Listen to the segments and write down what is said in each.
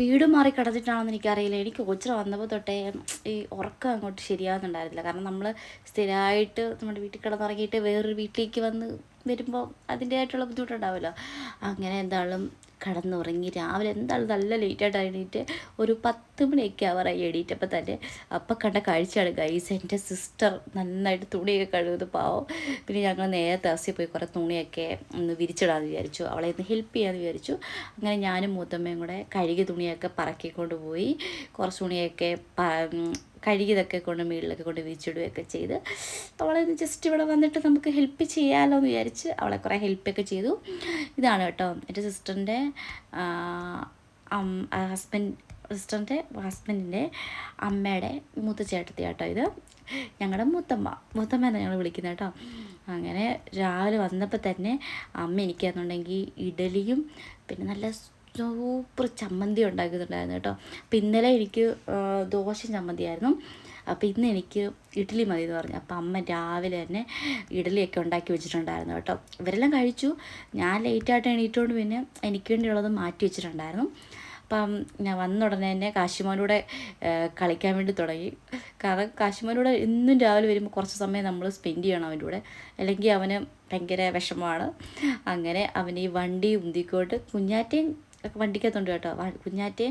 വീട് മാറി കിടന്നിട്ടാണെന്ന് എനിക്കറിയില്ല. എനിക്ക് ഓച്ചിറ വന്നപ്പോൾ തൊട്ടേ ഈ ഉറക്കം അങ്ങോട്ട് ശരിയാകുന്നുണ്ടായിരുന്നില്ല. കാരണം നമ്മൾ സ്ഥിരമായിട്ട് നമ്മുടെ വീട്ടിൽ കിടന്നുറങ്ങിയിട്ട് വേറൊരു വീട്ടിലേക്ക് വന്ന് വരുമ്പോൾ അതിന്റെതായിട്ടുള്ള ബുദ്ധിമുട്ടുണ്ടാവുമല്ലോ. അങ്ങനെ എന്തായാലും കിടന്നുറങ്ങി. രാവിലെ എന്താണ് നല്ല ലേറ്റായിട്ട് എണീറ്റ് ഒരു പത്ത് മണിയൊക്കെ ആവാറായി എണീറ്റപ്പോൾ തന്നെ അപ്പം കണ്ട കാഴ്ചയാണ് ഗൈസ് എന്റെ സിസ്റ്റർ നന്നായിട്ട് തുണിയൊക്കെ കഴുകുന്നത് പാവം. പിന്നെ ഞങ്ങൾ നേരെ ടെറസിൽ പോയി കുറേ തുണിയൊക്കെ ഒന്ന് വിരിച്ചിടാമെന്ന് വിചാരിച്ചു. അവളെ ഒന്ന് ഹെൽപ്പ് ചെയ്യാമെന്ന് വിചാരിച്ചു. അങ്ങനെ ഞാനും മൂത്തമ്മയും കൂടെ കഴുകിയ തുണിയൊക്കെ പറക്കിക്കൊണ്ട് പോയി. കുറച്ച് തുണിയൊക്കെ കഴുകിയതൊക്കെ കൊണ്ട് മുകളിലൊക്കെ കൊണ്ട് വിരിച്ചിടുകയൊക്കെ ചെയ്ത് അവളെ ജസ്റ്റ് ഇവിടെ വന്നിട്ട് നമുക്ക് ഹെൽപ്പ് ചെയ്യാമല്ലോ എന്ന് വിചാരിച്ച് അവളെ കുറേ ഹെൽപ്പൊക്കെ ചെയ്തു. ഇതാണ് കേട്ടോ എന്റെ സിസ്റ്ററിന്റെ ഹസ്ബൻഡ് സിസ്റ്ററിന്റെ ഹസ്ബൻഡിന്റെ അമ്മയുടെ മൂത്ത ചേട്ടത്തി കേട്ടോ ഇത്. ഞങ്ങളുടെ മൂത്തമ്മ മൂത്തമ്മ എന്നാണ് ഞങ്ങൾ വിളിക്കുന്നത് കേട്ടോ. അങ്ങനെ രാവിലെ വന്നപ്പോൾ തന്നെ അമ്മ എനിക്കാണെന്നുണ്ടെങ്കിൽ ഇഡലിയും പിന്നെ നല്ല സൂപ്പർ ചമ്മന്തി ഉണ്ടാക്കിയിട്ടുണ്ടായിരുന്നു കേട്ടോ. അപ്പം ഇന്നലെ എനിക്ക് ദോശ ചമ്മന്തിയായിരുന്നു. അപ്പം ഇന്ന് എനിക്ക് ഇഡ്ഡലി മതി എന്ന് പറഞ്ഞു. അപ്പം അമ്മ രാവിലെ തന്നെ ഇഡ്ഡലിയൊക്കെ ഉണ്ടാക്കി വെച്ചിട്ടുണ്ടായിരുന്നു കേട്ടോ. ഇവരെല്ലാം കഴിച്ചു. ഞാൻ ലേറ്റായിട്ട് എണീറ്റുകൊണ്ട് പിന്നെ എനിക്ക് വേണ്ടിയുള്ളത് മാറ്റി വെച്ചിട്ടുണ്ടായിരുന്നു. അപ്പം ഞാൻ വന്ന ഉടനെ തന്നെ കാശിമോനൂടെ കളിക്കാൻ വേണ്ടി തുടങ്ങി. കാരണം കാശിമോനൂടെ എന്നും രാവിലെ വരുമ്പോൾ കുറച്ച് സമയം നമ്മൾ സ്പെൻഡ് ചെയ്യണം അവന്റെ കൂടെ. അല്ലെങ്കിൽ അവന് ഭയങ്കര വിഷമമാണ്. അങ്ങനെ അവന് ഈ വണ്ടി ഉന്തിക്കോട്ട് കുഞ്ഞാറ്റയും ഒക്കെ വണ്ടിക്കകത്തുണ്ട് കേട്ടോ. കുഞ്ഞാറ്റ്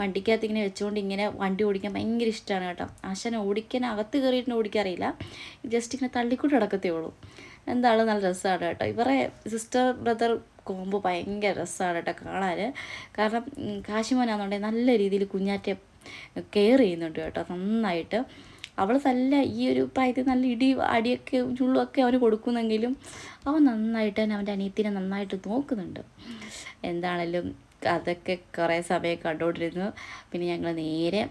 വണ്ടിക്കകത്ത് ഇങ്ങനെ വെച്ചുകൊണ്ട് ഇങ്ങനെ വണ്ടി ഓടിക്കാൻ ഭയങ്കര ഇഷ്ടമാണ് കേട്ടോ. ആശാനെ ഓടിക്കാൻ അകത്ത് കയറിയിട്ട് ഓടിക്കാറിയില്ല ജസ്റ്റ് ഇങ്ങനെ തള്ളിക്കൊണ്ട് നടക്കത്തേ ഉള്ളൂ. എന്താണ് നല്ല രസമാണ് കേട്ടോ. ഇവരെ സിസ്റ്റർ ബ്രദർ കോമ്പ് ഭയങ്കര രസമാണ് കേട്ടോ കാണാൻ കാരണം കാശിമോനാണെന്നുണ്ടെങ്കിൽ നല്ല രീതിയിൽ കുഞ്ഞാറ്റെ കെയർ ചെയ്യുന്നുണ്ട് കേട്ടോ നന്നായിട്ട്. അവൾ നല്ല ഈ ഒരു പ്രായത്തിൽ നല്ല ഇടി അടിയൊക്കെ ചുള്ളുമൊക്കെ അവന് കൊടുക്കുന്നെങ്കിലും അവൻ നന്നായിട്ട് തന്നെ അവന്റെ അനിയത്തിനെ നന്നായിട്ട് നോക്കുന്നുണ്ട്. എന്താണേലും അതൊക്കെ കുറേ സമയം കണ്ടുകൊണ്ടിരുന്നു. പിന്നെ ഞങ്ങൾ നേരെ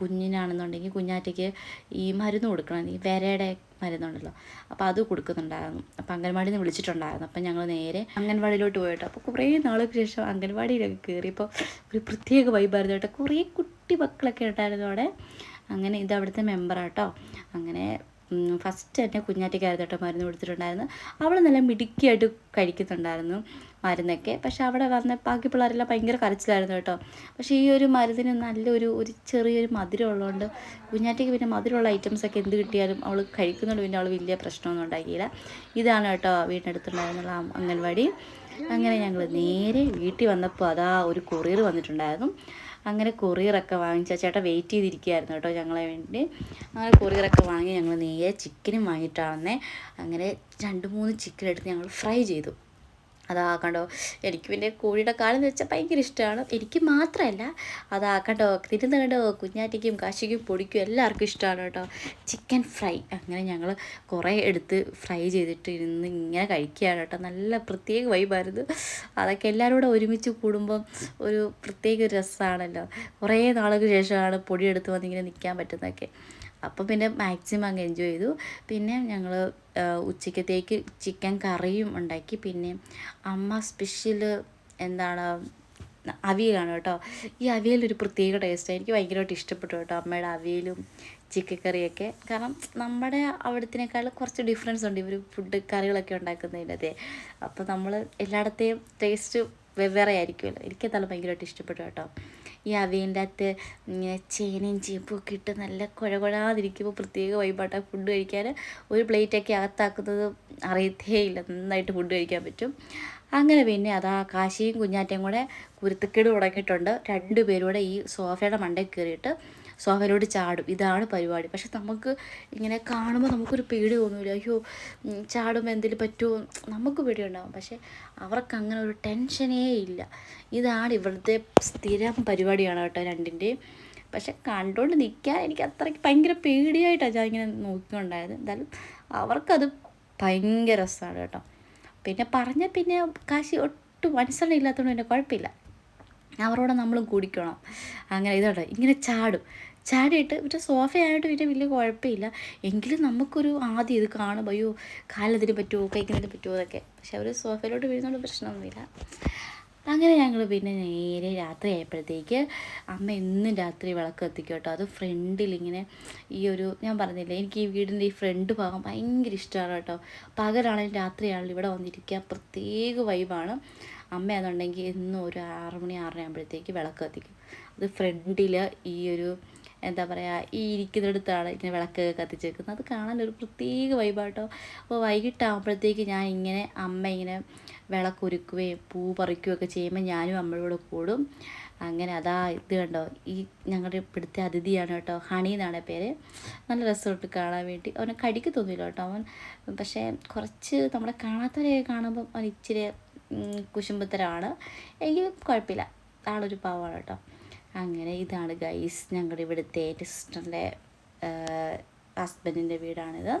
കുഞ്ഞിനാണെന്നുണ്ടെങ്കിൽ കുഞ്ഞാറ്റയ്ക്ക് ഈ മരുന്ന് കൊടുക്കണം. ഈ വിരയുടെ മരുന്നുണ്ടല്ലോ. അപ്പോൾ അത് കൊടുക്കുന്നുണ്ടായിരുന്നു. അപ്പോൾ അംഗൻവാടിയിൽ നിന്ന് വിളിച്ചിട്ടുണ്ടായിരുന്നു. അപ്പം ഞങ്ങൾ നേരെ അംഗൻവാടിയിലോട്ട് പോയിട്ട് അപ്പോൾ കുറേ നാൾക്ക് ശേഷം അംഗൻവാടിയിലൊക്കെ കയറിയപ്പോൾ ഒരു പ്രത്യേക വൈബായിരുന്നു കേട്ടോ. കുറേ കുട്ടി മക്കളൊക്കെ ഉണ്ടായിരുന്നു അവിടെ. അങ്ങനെ ഇത് അവിടുത്തെ മെമ്പറാട്ടോ അങ്ങനെ ഫസ്റ്റ് തന്നെ കുഞ്ഞാറ്റയ്ക്കായിരുന്നു മരുന്ന് കൊടുത്തിട്ടുണ്ടായിരുന്നു. അവൾ നല്ല മിടുക്കിയായിട്ട് കഴിക്കുന്നുണ്ടായിരുന്നു മരുന്നൊക്കെ. പക്ഷേ അവിടെ വന്ന ബാക്കി പിള്ളേരെല്ലാം ഭയങ്കര കരച്ചിലായിരുന്നു കേട്ടോ. പക്ഷേ ഈ ഒരു മരുന്നിന് നല്ലൊരു ഒരു ചെറിയൊരു മധുരം ഉള്ളതുകൊണ്ട് കുഞ്ഞാറ്റയ്ക്ക് പിന്നെ മധുരമുള്ള ഐറ്റംസ് ഒക്കെ എന്ത് കിട്ടിയാലും അവൾ കഴിക്കുന്നുണ്ട് പിന്നെ അവൾ വലിയ പ്രശ്നമൊന്നും ഉണ്ടാക്കിയില്ല ഇതാണ് കേട്ടോ വീടിനടുത്തുണ്ടായിരുന്നുള്ള അംഗൻവാടി. അങ്ങനെ ഞങ്ങൾ നേരെ വീട്ടിൽ വന്നപ്പോൾ അതാ ഒരു കൊറിയർ വന്നിട്ടുണ്ടായിരുന്നു. അങ്ങനെ കൊറിയറൊക്കെ വാങ്ങിച്ച ചേട്ടാ വെയിറ്റ് ചെയ്തിരിക്കുകയായിരുന്നു കേട്ടോ ഞങ്ങളെ വേണ്ടി. അങ്ങനെ കൊറിയറൊക്കെ വാങ്ങി ഞങ്ങൾ നേരെ ചിക്കനും വാങ്ങിയിട്ടാണെന്നേ. അങ്ങനെ രണ്ട് മൂന്ന് ചിക്കൻ എടുത്ത് ഞങ്ങൾ ഫ്രൈ ചെയ്തു. അതാ കണ്ടോ എനിക്ക് പിന്നെ കോഴിയുടെ കാലെന്ന് വെച്ചാൽ ഭയങ്കര ഇഷ്ടമാണ് എനിക്ക് മാത്രമല്ല അതാ കണ്ടോ തിരുന്ന് കണ്ടോ? കുഞ്ഞാറ്റയ്ക്കും കാശിക്കും പൊടിക്കും എല്ലാവർക്കും ഇഷ്ടമാണ് കേട്ടോ. Chicken fry. അങ്ങനെ ഞങ്ങൾ കുറേ എടുത്ത് ഫ്രൈ ചെയ്തിട്ട് ഇരുന്ന് ഇങ്ങനെ കഴിക്കുകയാണ് കേട്ടോ. നല്ല പ്രത്യേക വൈബായിരുന്നു. അതൊക്കെ എല്ലാവരും കൂടെ ഒരുമിച്ച് കൂടുമ്പം ഒരു പ്രത്യേക രസമാണല്ലോ കുറേ നാളുകൾക്ക് ശേഷമാണ് പൊടിയെടുത്ത് വന്നിങ്ങനെ നിൽക്കാൻ പറ്റുന്നതൊക്കെ. അപ്പോൾ പിന്നെ മാക്സിമം അങ്ങ് എൻജോയ് ചെയ്തു. പിന്നെ ഞങ്ങൾ ഉച്ചക്കത്തേക്ക് ചിക്കൻ കറിയും ഉണ്ടാക്കി. പിന്നെ അമ്മ സ്പെഷ്യൽ എന്താണ് അവിയലാണ് കേട്ടോ. ഈ അവിയലൊരു പ്രത്യേക ടേസ്റ്റാണ് എനിക്ക് ഭയങ്കരമായിട്ട് ഇഷ്ടപ്പെട്ടു കേട്ടോ അമ്മയുടെ അവിയലും ചിക്കൻ കറിയൊക്കെ. കാരണം നമ്മുടെ അവിടത്തിനേക്കാൾ കുറച്ച് ഡിഫറൻസ് ഉണ്ട് ഇവർ ഫുഡ് കറികളൊക്കെ ഉണ്ടാക്കുന്നതിന്റെ അപ്പോൾ നമ്മൾ എല്ലായിടത്തെയും ടേസ്റ്റ് വെവ്വേറെ ആയിരിക്കുമല്ലോ. എനിക്ക് തല ഭയങ്കരമായിട്ട് ഇഷ്ടപ്പെട്ടു കേട്ടോ. ഈ അവിയലിന്റെ അകത്ത് ചേനയും ചേമ്പും ഒക്കെ ഇട്ട് നല്ല കുഴകുഴാതിരിക്കുമ്പോൾ പ്രത്യേക വൈബാട്ടാണ് ഫുഡ് കഴിക്കാൻ ഒരു പ്ലേറ്റൊക്കെ അകത്താക്കുന്നത് അറിയത്തേ ഇല്ല. നന്നായിട്ട് ഫുഡ് കഴിക്കാൻ പറ്റും. അങ്ങനെ പിന്നെ അതാ കാശിയും കുഞ്ഞാറ്റയും കൂടെ കുരുത്തക്കേട് തുടങ്ങിയിട്ടുണ്ട് രണ്ടുപേരും കൂടെ ഈ സോഫയുടെ മണ്ടയിൽ കയറിയിട്ട് സോഫയിലോട്ട് ചാടും. ഇതാണ് പരിപാടി. പക്ഷെ നമുക്ക് ഇങ്ങനെ കാണുമ്പോൾ നമുക്കൊരു പേടി തോന്നില്ല അയ്യോ ചാടുമ്പോൾ എന്തെങ്കിലും പറ്റുമോ നമുക്ക് പേടിയുണ്ടാവും. പക്ഷെ അവർക്ക് അങ്ങനെ ഒരു ടെൻഷനേ ഇല്ല. ഇതാണ് ഇവിടുത്തെ സ്ഥിരം പരിപാടിയാണ് കേട്ടോ രണ്ടിന്റെയും. പക്ഷെ കണ്ടുകൊണ്ട് നിൽക്കാൻ എനിക്ക് അത്രയ്ക്ക് ഭയങ്കര പേടിയായിട്ടാണ് ഞാൻ ഇങ്ങനെ നോക്കിക്കൊണ്ടായത്. എന്തായാലും അവർക്കത് ഭയങ്കര രസമാണ് കേട്ടോ. പിന്നെ പറഞ്ഞ പിന്നെ കാശി ഒട്ടും മനസ്സിലായി ഇല്ലാത്തതുകൊണ്ട് പിന്നെ കുഴപ്പമില്ല. അവരോട് നമ്മളും കൂടിക്കണം. അങ്ങനെ ഇതോട്ടെ. ഇങ്ങനെ ചാടും. ചാടിയിട്ട് മറ്റേ സോഫയായിട്ട് പിന്നെ വലിയ കുഴപ്പമില്ല എങ്കിലും നമുക്കൊരു ആദ്യം ഇത് കാണും അയ്യോ കാലതിന് പറ്റുമോ കൈക്കുന്നതിന് പറ്റുമോ അതൊക്കെ പക്ഷെ അവർ സോഫയിലോട്ട് വീഴുന്നതുകൊണ്ട് പ്രശ്നമൊന്നുമില്ല. അങ്ങനെ ഞങ്ങൾ പിന്നെ നേരെ രാത്രി ആയപ്പോഴത്തേക്ക് അമ്മ എന്നും രാത്രി വിളക്ക് എത്തിക്കും കേട്ടോ. അത് ഫ്രണ്ടിൽ ഇങ്ങനെ ഈ ഒരു ഞാൻ പറഞ്ഞില്ലേ എനിക്ക് ഈ വീടിന്റെ ഈ ഫ്രണ്ട് ഭാഗം ഭയങ്കര ഇഷ്ടമാണ് കേട്ടോ. പകലാണെങ്കിലും രാത്രിയാണെങ്കിലും ഇവിടെ വന്നിരിക്കുക. പ്രത്യേക വൈബാണ്. അമ്മയാണെന്നുണ്ടെങ്കിൽ എന്നും ഒരു ആറ് മണി ആറര ആകുമ്പോഴത്തേക്ക് വിളക്ക് കത്തിക്കും. അത് ഫ്രണ്ടിൽ ഈ ഒരു എന്താ പറയുക ഈ ഇരിക്കുന്നിടത്താണ് ഇങ്ങനെ വിളക്കൊക്കെ കത്തിച്ച് വെക്കുന്നത് അത് കാണാൻ ഒരു പ്രത്യേക വൈബാട്ടോ അപ്പോൾ വൈകിട്ടാകുമ്പോഴത്തേക്ക് ഞാൻ ഇങ്ങനെ അമ്മ ഇങ്ങനെ വിളക്കൊരുക്കുകയും പൂ പറിക്കുകയൊക്കെ ചെയ്യുമ്പോൾ ഞാനും അമ്മയോട് കൂടും അങ്ങനെ അതാ ഇത് കണ്ടോ ഈ ഞങ്ങളുടെ ഇവിടുത്തെ അതിഥിയാണ് കേട്ടോ ഹണി എന്നാണ് പേര്. നല്ല രസമുണ്ട് കാണാൻ വേണ്ടി. അവനെ കടിക്ക് തോന്നില്ല കേട്ടോ. അവൻ പക്ഷേ കുറച്ച് നമ്മളെ കാണാത്തവരെയൊക്കെ കാണുമ്പം അവൻ ഇച്ചിരി കുശുമ്പത്തരമാണ് എങ്കിലും കുഴപ്പമില്ല. ആളൊരു പാവമാണ് കേട്ടോ. അങ്ങനെ ഇതാണ് ഗൈസ് ഞങ്ങളുടെ ഇവിടുത്തെ സിസ്റ്ററിന്റെ ഹസ്ബൻഡിന്റെ വീടാണിത്.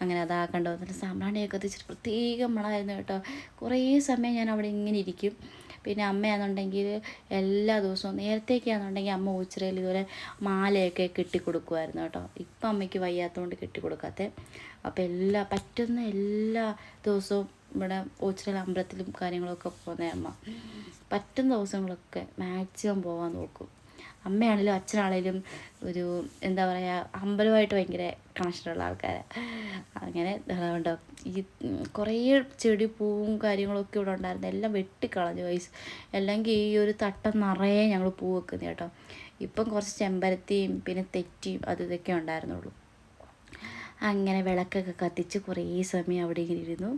അങ്ങനെ അതാ നല്ല സാമ്പ്രാണിയൊക്കെ കത്തിച്ചിട്ട് പ്രത്യേക മണമായിരുന്നു കേട്ടോ. കുറേ സമയം ഞാൻ അവിടെ ഇങ്ങനെ ഇരിക്കും. പിന്നെ അമ്മയാണെന്നുണ്ടെങ്കിൽ എല്ലാ ദിവസവും നേരത്തേക്കാണെന്നുണ്ടെങ്കിൽ അമ്മ ഉച്ചരയിൽ ഇതുപോലെ മാലയൊക്കെ കെട്ടിക്കൊടുക്കുമായിരുന്നു കേട്ടോ. ഇപ്പം അമ്മയ്ക്ക് വയ്യാത്തതുകൊണ്ട് കെട്ടിക്കൊടുക്കാത്തെ. അപ്പോൾ എല്ലാ പറ്റുന്ന എല്ലാ ദിവസവും ഇവിടെ ഓച്ചിറയിൽ അമ്പലത്തിലും കാര്യങ്ങളൊക്കെ പോകുന്ന അമ്മ. പറ്റുന്ന ദിവസങ്ങളൊക്കെ മാക്സിമം പോകാൻ നോക്കും. അമ്മയാണെങ്കിലും അച്ഛനാണെങ്കിലും ഒരു എന്താ പറയുക അമ്പലമായിട്ട് ഭയങ്കര കണക്ഷനുള്ള ആൾക്കാരാണ് അങ്ങനെ അതുകൊണ്ട് ഈ കുറേ ചെടി പൂവും കാര്യങ്ങളൊക്കെ ഇവിടെ ഉണ്ടായിരുന്നു. എല്ലാം വെട്ടിക്കളഞ്ഞു വയസ്സ് അല്ലെങ്കിൽ ഈ ഒരു തട്ടം നിറയെ ഞങ്ങൾ പൂ വെക്കുന്നത് കേട്ടോ. ഇപ്പം കുറച്ച് ചെമ്പരത്തിയും പിന്നെ തെറ്റിയും അത് ഇതൊക്കെ ഉണ്ടായിരുന്നുള്ളൂ. അങ്ങനെ വിളക്കൊക്കെ കത്തിച്ച് കുറേ സമയം അവിടെ ഇങ്ങനെ ഇരുന്നു.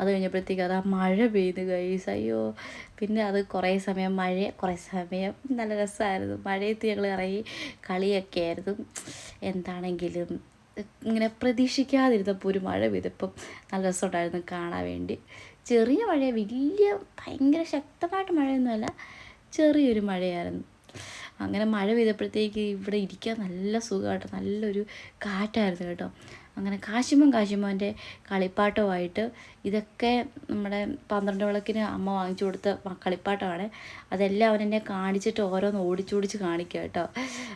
അത് കഴിഞ്ഞപ്പോഴത്തേക്ക് അത് ആ മഴ പെയ്തു ഗൈസ് അയ്യോ. പിന്നെ അത് കുറേ സമയം മഴ കുറേ സമയം. നല്ല രസമായിരുന്നു. മഴയത്ത് ഞങ്ങൾ ഇറങ്ങി കളിയൊക്കെ ആയിരുന്നു. എന്താണെങ്കിലും ഇങ്ങനെ പ്രതീക്ഷിക്കാതിരുന്നപ്പോൾ ഒരു മഴ പെയ്തപ്പം നല്ല രസമുണ്ടായിരുന്നു കാണാൻ വേണ്ടി. ചെറിയ മഴ വലിയ ഭയങ്കര ശക്തമായിട്ട് മഴയൊന്നുമല്ല ചെറിയൊരു മഴയായിരുന്നു. അങ്ങനെ മഴ പെയ്തപ്പോഴത്തേക്ക് ഇവിടെ ഇരിക്കാൻ നല്ല സുഖമായിട്ട് നല്ലൊരു കാറ്റായിരുന്നു കേട്ടോ. അങ്ങനെ കാശിമോൻ കാശിമോന്റെ കളിപ്പാട്ടമായിട്ട് ഇതൊക്കെ നമ്മുടെ പന്ത്രണ്ട് വിളക്കിന് അമ്മ വാങ്ങിച്ചു കൊടുത്ത കളിപ്പാട്ടമാണ്. അതെല്ലാം അവൻ എന്നെ കാണിച്ചിട്ട് ഓരോന്ന് ഓടിച്ചോടിച്ച് കാണിക്കുക കേട്ടോ.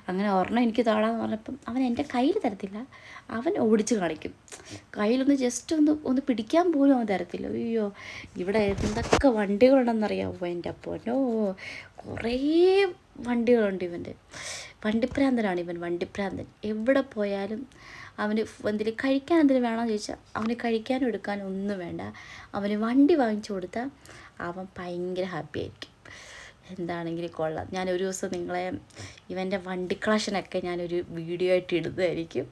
അങ്ങനെ ഒരെണ്ണം എനിക്ക് താടാന്ന് പറഞ്ഞപ്പം അവൻ എന്റെ കയ്യിൽ തരത്തില്ല. അവൻ ഓടിച്ച് കാണിക്കും. കയ്യിലൊന്ന് ജസ്റ്റ് ഒന്ന് ഒന്ന് പിടിക്കാൻ പോലും അവൻ തരത്തില്ല. അയ്യോ ഇവിടെ എന്തൊക്കെ വണ്ടികളുണ്ടെന്നറിയാമോ എന്റെ അപ്പോനോ കുറേ വണ്ടികളുണ്ട് ഇവന്റെ. വണ്ടിപ്രാന്തനാണ് ഇവൻ വണ്ടിപ്രാന്തൻ എവിടെ പോയാലും അവന് എന്തെങ്കിലും കഴിക്കാൻ എന്തെങ്കിലും വേണമെന്ന് ചോദിച്ചാൽ അവന് കഴിക്കാനും എടുക്കാനും ഒന്നും വേണ്ട. അവന് വണ്ടി വാങ്ങിച്ചു കൊടുത്താൽ അവൻ ഭയങ്കര ഹാപ്പി ആയിരിക്കും. എന്താണെങ്കിലും കൊള്ളാം. ഞാനൊരു ദിവസം നിങ്ങളെ ഇവന്റെ വണ്ടി കളക്ഷനൊക്കെ ഞാനൊരു വീഡിയോ ആയിട്ട് ഇടുന്നതായിരിക്കും.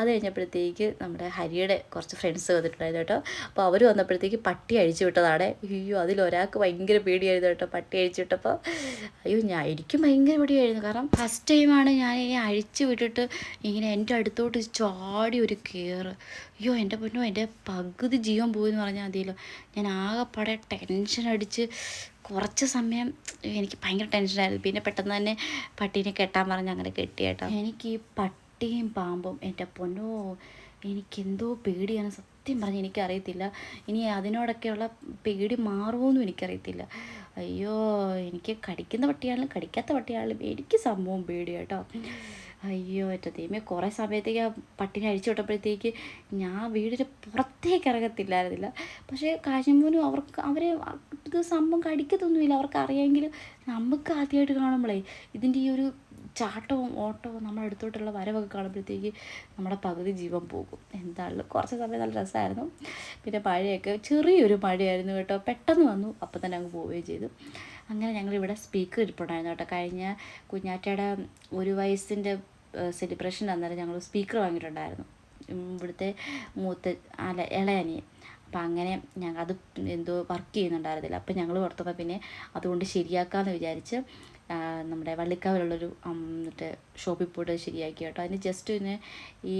അത് കഴിഞ്ഞപ്പോഴത്തേക്ക് നമ്മുടെ ഹരിയുടെ കുറച്ച് ഫ്രണ്ട്സ് വന്നിട്ടുണ്ടായിരുന്നു കേട്ടോ. അപ്പോൾ അവർ വന്നപ്പോഴത്തേക്ക് പട്ടി അഴിച്ചു വിട്ടതാണ്. അയ്യോ അതിലൊരാൾക്ക് ഭയങ്കര പേടിയായിരുന്നു കേട്ടോ പട്ടി അഴിച്ചു വിട്ടപ്പോൾ അയ്യോ ഞാൻ എനിക്കും ഭയങ്കര പേടിയായിരുന്നു. കാരണം ഫസ്റ്റ് ടൈമാണ് ഞാൻ ഈ അഴിച്ചു വിട്ടിട്ട് ഇങ്ങനെ എന്റെ അടുത്തോട്ട് ചാടി ഒരു കയറ്. അയ്യോ എന്റെ പൊന്നോ എന്റെ പകുതി ജീവൻ പോയെന്ന് പറഞ്ഞാൽ മതിയല്ലോ. ഞാൻ ആകെപ്പാടെ ടെൻഷൻ അടിച്ച് കുറച്ച് സമയം എനിക്ക് ഭയങ്കര ടെൻഷനായിരുന്നു പിന്നെ പെട്ടെന്ന് തന്നെ പട്ടീനെ കെട്ടാൻ പറഞ്ഞ് അങ്ങനെ കെട്ടി കേട്ടോ. എനിക്ക് ഈ പട്ടിയും പാമ്പും എന്റെ പൊന്നോ എനിക്കെന്തോ പേടിയാണ്. സത്യം പറഞ്ഞ് എനിക്കറിയത്തില്ല. ഇനി അതിനോടൊക്കെയുള്ള പേടി മാറുമോയെന്നും എനിക്കറിയത്തില്ല. അയ്യോ എനിക്ക് കടിക്കുന്ന പട്ടിയാണെങ്കിലും കടിക്കാത്ത പട്ടിയാണെങ്കിലും എനിക്ക് സംഭവം പേടി കേട്ടോ അയ്യോ എന്റെ ദൈവമേ കുറേ സമയത്തേക്ക് ആ പട്ടിനെ അഴിച്ചു വിട്ടപ്പോഴത്തേക്ക് ഞാൻ വീടിന് പുറത്തേക്ക് ഇറങ്ങത്തില്ലായിരുന്നില്ല. പക്ഷേ കാശ്മൂനും അവർക്ക് അവരെ സംഭവം കടിക്കത്തൊന്നുമില്ല. അവർക്ക് അറിയാമെങ്കിലും നമുക്ക് ആദ്യമായിട്ട് കാണുമ്പോഴേ ഇതിന്റെ ഈ ഒരു ചാട്ടവും ഓട്ടവും നമ്മുടെ അടുത്തോട്ടുള്ള വരവൊക്കെ കാണുമ്പോഴത്തേക്ക് നമ്മുടെ പകുതി ജീവൻ പോകും. എന്തായാലും കുറച്ച് സമയം നല്ല രസമായിരുന്നു. പിന്നെ മഴയൊക്കെ ചെറിയൊരു മഴയായിരുന്നു കേട്ടോ. പെട്ടെന്ന് വന്നു. അപ്പം തന്നെ അങ്ങ് പോവുകയും ചെയ്തു. അങ്ങനെ ഞങ്ങളിവിടെ സ്പീക്കർ ഇരിപ്പുണ്ടായിരുന്നു കേട്ടോ. കഴിഞ്ഞ കുഞ്ഞാറ്റയുടെ ഒരു വയസ്സിന്റെ സെലിബ്രേഷൻ അന്നേരം ഞങ്ങൾ സ്പീക്കർ വാങ്ങിയിട്ടുണ്ടായിരുന്നു. ഇവിടുത്തെ മൂത്ത അല ഇളയനിയൻ അപ്പം അങ്ങനെ ഞങ്ങൾ അത് എന്തോ വർക്ക് ചെയ്യുന്നുണ്ടായിരുന്നില്ല. അപ്പം ഞങ്ങൾ പുറത്തപ്പോൾ പിന്നെ അതുകൊണ്ട് ശരിയാക്കാമെന്ന് വിചാരിച്ച് നമ്മുടെ വള്ളിക്കാവിലുള്ളൊരു മറ്റേ ഷോപ്പിൽ പോയിട്ട് ശരിയാക്കി കേട്ടോ. അതിന് ജസ്റ്റ് പിന്നെ ഈ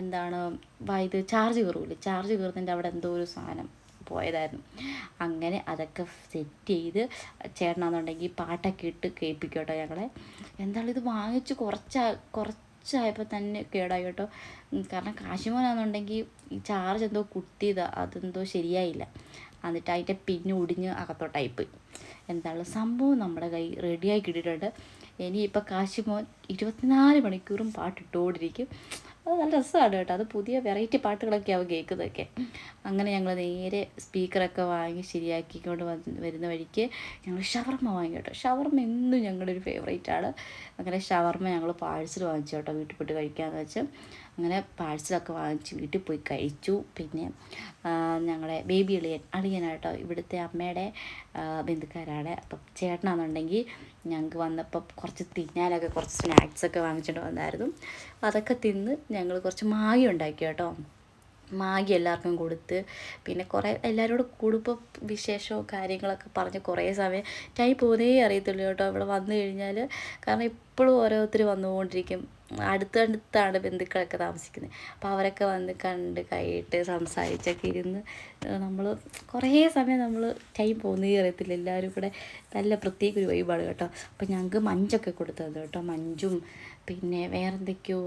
എന്താണ് ഇത് ചാർജ് കയറൂല്ലേ ചാർജ് കയറുന്നതിന്റെ അവിടെ എന്തോ ഒരു സാധനം പോയതായിരുന്നു. അങ്ങനെ അതൊക്കെ സെറ്റ് ചെയ്ത് ചേട്ടനാണെന്നുണ്ടെങ്കിൽ പാട്ടൊക്കെ ഇട്ട് കേൾപ്പിക്കും കേട്ടോ ഞങ്ങളെ. എന്തായാലും ഇത് വാങ്ങിച്ച് കുറച്ച് കുറച്ചായപ്പോൾ തന്നെ കേടായി കേട്ടോ. കാരണം കാശിമോനാണെന്നുണ്ടെങ്കിൽ ഈ ചാർജ് എന്തോ കുത്തിയതാണ് അതെന്തോ ശരിയായില്ല. എന്നിട്ട് അതിന്റെ പിന്നെ ഒടിഞ്ഞ് അകത്തോട്ടായി പോയി എന്താണ് സംഭവം നമ്മുടെ കൈ റെഡിയായി കിട്ടിയിട്ടുണ്ട്. ഇനിയിപ്പോൾ കാശിമോൻ ഇരുപത്തിനാല് മണിക്കൂറും പാട്ടിട്ടുകൊണ്ടിരിക്കും അത് നല്ല രസമാണ് കേട്ടോ. അത് പുതിയ വെറൈറ്റി പാട്ടുകളൊക്കെ ആവും കേൾക്കുന്നതൊക്കെ. അങ്ങനെ ഞങ്ങൾ നേരെ സ്പീക്കറൊക്കെ വാങ്ങി ശരിയാക്കിക്കൊണ്ട് വരുന്ന വഴിക്ക് ഞങ്ങൾ ഷവർമ്മ വാങ്ങി കേട്ടോ. ഷവർമ്മ എന്നും ഞങ്ങളുടെ ഒരു ഫേവറേറ്റ് ആണ്. അങ്ങനെ ഷവർമ്മ ഞങ്ങൾ പാഴ്സൽ വാങ്ങിച്ചു കേട്ടോ. വീട്ടിൽ പോയിട്ട് കഴിക്കാമെന്ന് വെച്ച്. അങ്ങനെ പാഴ്സലൊക്കെ വാങ്ങിച്ച് വീട്ടിൽ പോയി കഴിച്ചു. പിന്നെ ഞങ്ങളെ ബേബി അളിയൻ അളിയനാട്ടോ ഇവിടുത്തെ അമ്മയുടെ ബന്ധുക്കാരാണ്. അപ്പം ചേട്ടനാണെന്നുണ്ടെങ്കിൽ ഞങ്ങൾക്ക് വന്നപ്പോൾ കുറച്ച് തിന്നാനൊക്കെ കുറച്ച് സ്നാക്സൊക്കെ വാങ്ങിച്ചിട്ട് വന്നായിരുന്നു. അതൊക്കെ തിന്ന് ഞങ്ങൾ കുറച്ച് മാഗി ഉണ്ടാക്കി കേട്ടോ മാഗി എല്ലാവർക്കും കൊടുത്ത് പിന്നെ കുറേ എല്ലാവരോടും കൂടുമ്പോൾ വിശേഷവും കാര്യങ്ങളൊക്കെ പറഞ്ഞ് കുറേ സമയം ടൈം പോകുന്നേ അറിയത്തുള്ളൂ കേട്ടോ. ഇവിടെ വന്നു കഴിഞ്ഞാൽ കാരണം ഇപ്പോഴും ഓരോരുത്തർ വന്നുകൊണ്ടിരിക്കും. അടുത്തടുത്താണ് ബന്ധുക്കളൊക്കെ താമസിക്കുന്നത്. അപ്പോൾ അവരൊക്കെ വന്ന് കണ്ട് കൈയിട്ട് സംസാരിച്ചൊക്കെ ഇരുന്ന് നമ്മൾ കുറേ സമയം നമ്മൾ ടൈം പോകുന്നേ അറിയത്തില്ല. എല്ലാവരും ഇവിടെ നല്ല പ്രത്യേക ഒരു വൈബാണ് കേട്ടോ. അപ്പോൾ ഞങ്ങൾക്ക് മഞ്ചൊക്കെ കൊടുത്തത് കേട്ടോ. മഞ്ചും പിന്നെ വേറെ എന്തൊക്കെയോ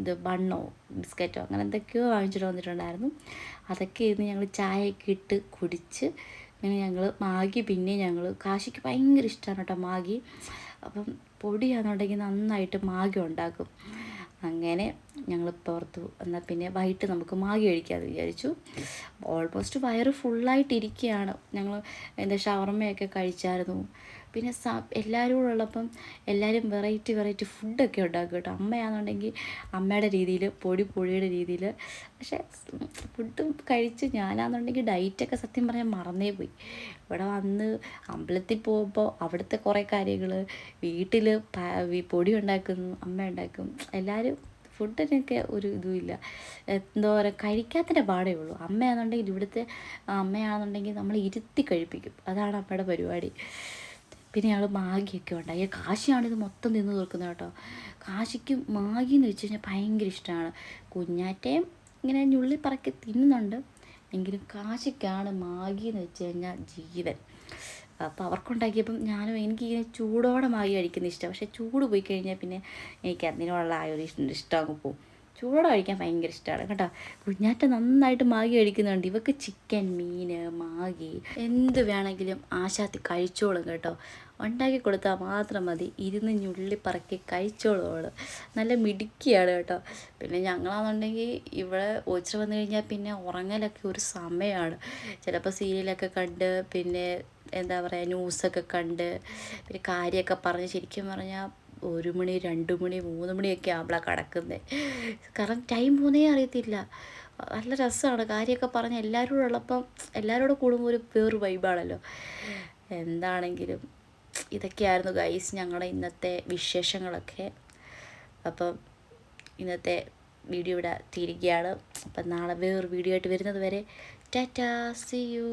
ഇത് ബണ്ണോ ബിസ്ക്കറ്റോ അങ്ങനെ എന്തൊക്കെയോ വാങ്ങിച്ചിട്ട് വന്നിട്ടുണ്ടായിരുന്നു. അതൊക്കെ ഇരുന്ന് ഞങ്ങൾ ചായയൊക്കെ ഇട്ട് കുടിച്ച് ഇങ്ങനെ ഞങ്ങൾ മാഗി പിന്നെ ഞങ്ങൾ കാശിക്ക് ഭയങ്കര ഇഷ്ടമാണ് കേട്ടോ മാഗി. അപ്പം പൊടിയാണെന്നുണ്ടെങ്കിൽ നന്നായിട്ട് മാഗി ഉണ്ടാക്കും. അങ്ങനെ ഞങ്ങൾ പുറത്തു എന്നാൽ പിന്നെ വൈകിട്ട് നമുക്ക് മാഗി കഴിക്കാമെന്ന് വിചാരിച്ചു. ഓൾമോസ്റ്റ് വയറ് ഫുള്ളായിട്ടിരിക്കുകയാണ് ഞങ്ങൾ എന്താ ഷവർമ്മയൊക്കെ കഴിച്ചായിരുന്നു. പിന്നെ സ എല്ലാവരും കൂടെ ഉള്ളപ്പം എല്ലാവരും വെറൈറ്റി വെറൈറ്റി ഫുഡൊക്കെ ഉണ്ടാക്കും കേട്ടോ. അമ്മയാണെന്നുണ്ടെങ്കിൽ അമ്മയുടെ രീതിയിൽ പൊടി പൊടിയുടെ രീതിയിൽ പക്ഷേ ഫുഡ് കഴിച്ച് ഞാനാണെന്നുണ്ടെങ്കിൽ ഡയറ്റൊക്കെ സത്യം പറഞ്ഞാൽ മറന്നേ പോയി. ഇവിടെ വന്ന് അമ്പലത്തിൽ പോകുമ്പോൾ അവിടുത്തെ കുറേ കാര്യങ്ങൾ വീട്ടിൽ പൊടി ഉണ്ടാക്കുന്നു അമ്മ ഉണ്ടാക്കും. എല്ലാവരും ഫുഡിനൊക്കെ ഒരു ഇതുമില്ല എന്താ പറയുക കഴിക്കാത്തതിന്റെ പാടേ ഉള്ളൂ. അമ്മയാണെന്നുണ്ടെങ്കിൽ ഇവിടുത്തെ അമ്മയാണെന്നുണ്ടെങ്കിൽ നമ്മൾ ഇരുത്തി കഴിപ്പിക്കും. അതാണ് അമ്മയുടെ പരിപാടി. പിന്നെ ഞങ്ങൾ മാഗിയൊക്കെ ഉണ്ടായി. കാശിയാണ് ഇത് മൊത്തം നിന്ന് തീർക്കുന്നത് കേട്ടോ. കാശിക്ക് മാഗി എന്ന് വെച്ച് കഴിഞ്ഞാൽ ഭയങ്കര ഇഷ്ടമാണ്. കുഞ്ഞാറ്റയും ഇങ്ങനെ ഞുള്ളി പറക്കി തിന്നുന്നുണ്ട്. എങ്കിലും കാശിക്കാണ് മാഗി എന്ന് വെച്ച് കഴിഞ്ഞാൽ ജീവൻ. അപ്പോൾ അവർക്കുണ്ടാക്കിയപ്പം ഞാനും എനിക്ക് ഇങ്ങനെ ചൂടോടെ മാഗി കഴിക്കുന്ന ഇഷ്ടം. പക്ഷേ ചൂട് പോയി കഴിഞ്ഞാൽ പിന്നെ എനിക്ക് അതിനോടുള്ള ആ ഒരു ഇഷ്ടം ഇഷ്ടം അങ്ങ് പോകും ചൂടോടെ കഴിക്കാൻ ഭയങ്കര ഇഷ്ടമാണ് കേട്ടോ? കുഞ്ഞാറ്റ നന്നായിട്ട് മാഗി കഴിക്കുന്നുണ്ട്. ഇവക്ക് ചിക്കൻ മീൻ മാഗി എന്ത് വേണമെങ്കിലും ആശാത്തി കഴിച്ചോളും കേട്ടോ. ഉണ്ടാക്കി കൊടുത്താൽ മാത്രം മതി. ഇരുന്ന് ഞുള്ളി പറക്കി കഴിച്ചോളും നല്ല മിടുക്കിയാണ് കേട്ടോ. പിന്നെ ഞങ്ങളാണെന്നുണ്ടെങ്കിൽ ഇവിടെ ഒച്ചിറ വന്നു കഴിഞ്ഞാൽ പിന്നെ ഉറങ്ങലൊക്കെ ഒരു സമയമാണ്. ചിലപ്പോൾ സീരിയലൊക്കെ കണ്ട് പിന്നെ എന്താ പറയുക ന്യൂസൊക്കെ കണ്ട് പിന്നെ കാര്യമൊക്കെ പറഞ്ഞ് ശരിക്കും പറഞ്ഞാൽ ഒരു മണി രണ്ട് മണി മൂന്ന് മണിയൊക്കെ ആകുമ്പോഴാണ് കിടക്കുന്നത് കാരണം ടൈം പോകുന്നേ അറിയത്തില്ല. നല്ല രസമാണ് കാര്യമൊക്കെ പറഞ്ഞ് എല്ലാവരോടും ഉള്ളപ്പം എല്ലാവരോടും കൂടുമ്പോൾ ഒരു വേറൊരു വൈബാണല്ലോ എന്താണെങ്കിലും ഇതൊക്കെയായിരുന്നു ഗൈസ് ഞങ്ങളുടെ ഇന്നത്തെ വിശേഷങ്ങളൊക്കെ. അപ്പം ഇന്നത്തെ വീഡിയോ ഇവിടെ തീരുകയാണ്. അപ്പം നാളെ വേറൊരു വീഡിയോ ആയിട്ട് വരുന്നത് വരെ ടാറ്റാ സി യു